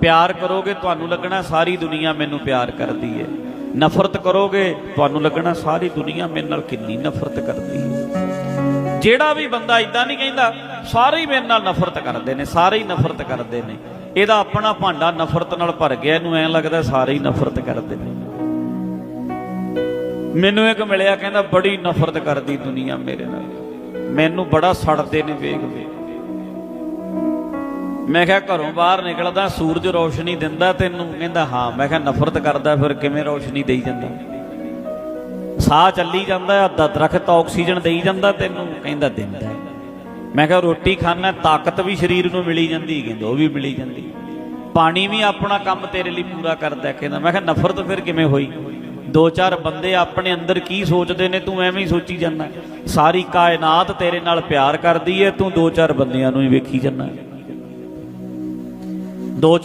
ਪਿਆਰ ਕਰੋਗੇ, ਤੁਹਾਨੂੰ ਲੱਗਣਾ ਸਾਰੀ ਦੁਨੀਆ ਮੈਨੂੰ ਪਿਆਰ ਕਰਦੀ ਹੈ ਨਫ਼ਰਤ ਕਰੋਗੇ, ਤੁਹਾਨੂੰ ਲੱਗਣਾ ਸਾਰੀ ਦੁਨੀਆ ਮੇਰੇ ਨਾਲ ਕਿੰਨੀ ਨਫ਼ਰਤ ਕਰਦੀ ਹੈ ਜਿਹੜਾ ਵੀ ਬੰਦਾ ਇਦਾਂ ਨਹੀਂ ਕਹਿੰਦਾ, ਸਾਰੇ ਹੀ ਮੇਰੇ ਨਾਲ ਨਫ਼ਰਤ ਕਰਦੇ ਨੇ, ਸਾਰੇ ਹੀ ਨਫ਼ਰਤ ਕਰਦੇ ਨੇ। ਇਹਦਾ ਆਪਣਾ ਭਾਂਡਾ ਨਫ਼ਰਤ ਨਾਲ ਭਰ ਗਿਆ, ਇਹਨੂੰ ਐਂ ਲੱਗਦਾ ਸਾਰੇ ਹੀ ਨਫ਼ਰਤ ਕਰਦੇ ਨੇ। ਮੈਨੂੰ ਇੱਕ ਮਿਲਿਆ, ਕਹਿੰਦਾ ਬੜੀ ਨਫ਼ਰਤ ਕਰਦੀ ਦੁਨੀਆ ਮੇਰੇ ਨਾਲ। ਮੈਨੂੰ ਬੜਾ ਸੜਦੇ ਨੇ ਵੇਖ ਵੇਖ ਮੈਂ ਕਿਹਾ ਘਰੋਂ ਬਾਹਰ ਨਿਕਲਦਾ, ਸੂਰਜ ਰੋਸ਼ਨੀ ਦਿੰਦਾ ਤੈਨੂੰ, ਕਹਿੰਦਾ, ਹਾਂ। ਮੈਂ ਕਿਹਾ, ਨਫ਼ਰਤ ਕਰਦਾ, ਫਿਰ ਕਿਵੇਂ ਰੋਸ਼ਨੀ ਦੇਈ ਜਾਂਦਾ? ਸਾਹ ਚੱਲੀ ਜਾਂਦਾ, ਅੱਧਾ ਦਰਖਤ ਆਕਸੀਜਨ ਦੇਈ ਜਾਂਦਾ ਤੈਨੂੰ, ਕਹਿੰਦਾ, ਦਿੰਦਾ ਮੈਂ ਕਿਹਾ, ਰੋਟੀ ਖਾਣਾ ਤਾਕਤ ਵੀ ਸਰੀਰ ਨੂੰ ਮਿਲੀ ਜਾਂਦੀ ਕਹਿੰਦਾ, ਉਹ ਵੀ ਮਿਲੀ ਜਾਂਦੀ ਪਾਣੀ ਵੀ ਆਪਣਾ ਕੰਮ ਤੇਰੇ ਲਈ ਪੂਰਾ ਕਰਦਾ ਕਹਿੰਦਾ, ਮੈਂ ਕਿਹਾ, ਨਫ਼ਰਤ ਫਿਰ ਕਿਵੇਂ ਹੋਈ? ਦੋ ਚਾਰ ਬੰਦੇ ਆਪਣੇ ਅੰਦਰ ਕੀ ਸੋਚਦੇ ਨੇ, ਤੂੰ ਐਵੇਂ ਹੀ ਸੋਚੀ ਜਾਂਦਾ। ਸਾਰੀ ਕਾਇਨਾਤ ਤੇਰੇ ਨਾਲ ਪਿਆਰ ਕਰਦੀ ਹੈ, ਤੂੰ ਦੋ ਚਾਰ ਬੰਦਿਆਂ ਨੂੰ ਹੀ ਵੇਖੀ ਜਾਂਦਾ। ਦੋ